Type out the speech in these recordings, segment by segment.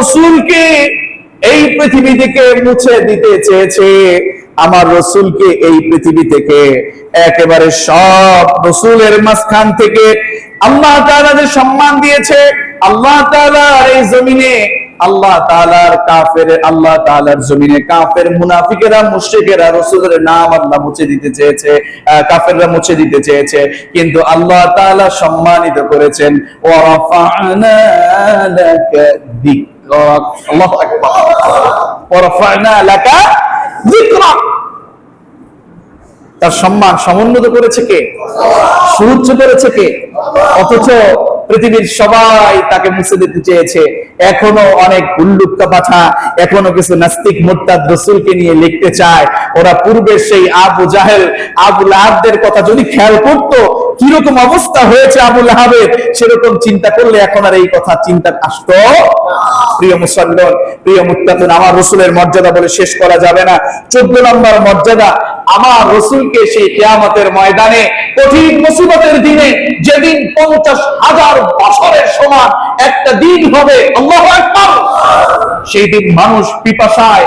রসুলকে এই পৃথিবী থেকে মুছে দিতে চেয়েছে। আমার রসুলকে এই পৃথিবী থেকে একেবারে সব রসুলের মাঝখান থেকে আল্লাহ তাআলা যে সম্মান দিয়েছে, আল্লাহ তাআলার এই জমিনে, আল্লাহ তাআলার কাফের, আল্লাহ তাআলার জমিনে কাফের মুনাফিকেরা, মুশরিকেরা রাসূলের নাম আল্লাহ মুছে দিতে চেয়েছে কাফেররা মুছে দিতে চেয়েছে। কিন্তু আল্লাহ তাআলা সম্মানিত করেছেন লাকা যিকরাক তার সম্মান সমুন্নত করেছে কে? সুউচ্চ করেছে কে? অথচ পৃথিবীর সবাই তাকে মুছে দিতে চেয়েছে। এখনও অনেক উল্লুক্কা পাঠা, এখনও কিছু নাস্তিক মোরতাদ রসুলকে নিয়ে লিখতে চায়। ওরা পূর্বের সেই আবু জাহেল আবুল আহাবদের কথা যদি খেয়াল করতো, কীরকম অবস্থা হয়েছে আবুল আহাবের সেরকম চিন্তা করলে এখন আর এই কথা চিন্তা আসতো প্রিয় মুসল্লন প্রিয় মুত্তাকুন, আমার রসুলের মর্যাদা বলে শেষ করা যাবে না। চোদ্দ নম্বর মর্যাদা, আমার রসুলকে সেই কেয়ামতের ময়দানে কঠিন মুসিবতের দিনে যেদিন পঞ্চাশ হাজার বছরের সমান একটা দিন হবে সেই দিন মানুষ পিপাসায়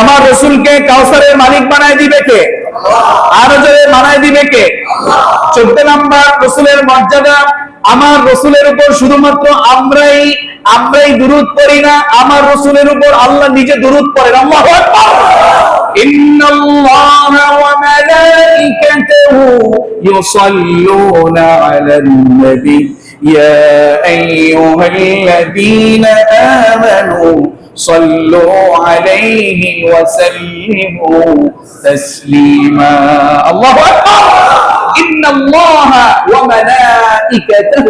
আমার রসুলকে কাউসারের মালিক বানায় দিবে কে আরো জোরে বানায় দিবে কে চোদ্দ নাম্বার রসুলের মর্যাদা আমার রসুলের উপর শুধুমাত্র আমরাই আমরাই দুরুদ পড়ি না আমার রসুলের উপর আল্লাহ নিজে দুরুদ পড়েন আল্লাহ إن الله وملائكته يصلون على النبي يا أيها الذين آمنوا صلوا عليه وسلموا تسليما الله أكبر إن الله وملائكته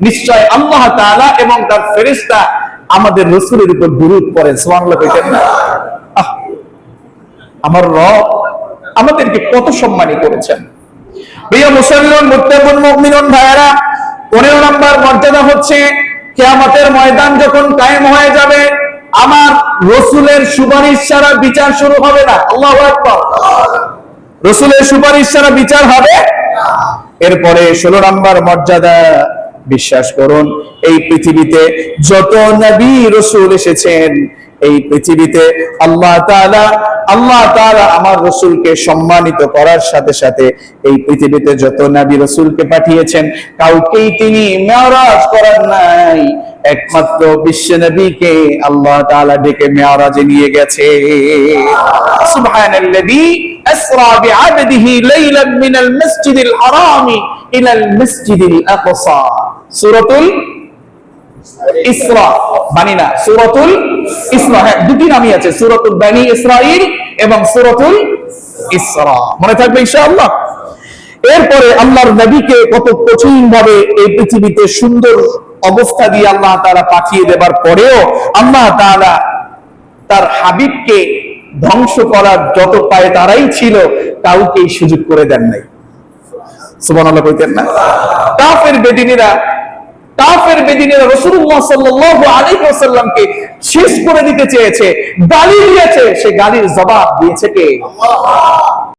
নিশ্চয় আল্লাহ তাআলা এবং তার ফেরেশতা আমাদের রসুলের উপর দুরূদ পড়েন সুবহানাল্লাহ কইতেন না আহ, আমার রব আমাদেরকে কত সম্মানী করেছেন প্রিয় মুসলমান মুত্তাকুন মুমিনুন ভাইয়েরা 15 নম্বর মর্যাদা হচ্ছে কিয়ামতের ময়দান যখন কায়েম হয়ে যাবে আমার রসুলের সুপারিশ ছাড়া বিচার শুরু হবে না। আল্লাহু রসুলের সুপারিশ ছাড়া বিচার হবে এরপরে ষোলো নম্বর মর্যাদা, বিশ্বাস করুন, এই পৃথিবীতে যত নবী রসুল এসেছেন, এই পৃথিবীতে আল্লাহ তাআলা আল্লাহ তাআলা আমার রসুলকে সম্মানিত করার সাথে সাথে এই পৃথিবীতে যত নবী রসুলকে পাঠিয়েছেন, কাউকেই তিনি মেয়রাজ করার নাই। একমাত্র বিশ্ব নবীকে আল্লাহ তাআলা ডেকে মেয়ারাজে নিয়ে গেছে। সুবহানাল্লাযী আসরা বিআবদিহি লাইলান মিনাল মসজিদিল ইলাল মসজিদিল আকসা। সূরাতুল ইসরা। না, সূরাতুল ইসরা। হ্যাঁ দুটি নামই আছে, সূরাতুল বানি ইসরাঈল এবং সূরাতুল ইসরা। মনে থাকবে ইনশাআল্লাহ? এরপরে আল্লাহর নবীকে কত কঠিন ভাবে এই পৃথিবীতে সুন্দর অবস্থা দিয়ে আল্লাহ তাআলা পাঠিয়ে দেবার পরেও আল্লাহ তাআলা তার হাবিবকে ধ্বংস করার যত পায়ে তারাই ছিল, কাউকেই সুযোগ করে দেন নাই। শেষ করে দিতে চেয়েছে, গালি দিয়েছে, সে গালির জবাব দিয়েছে কে?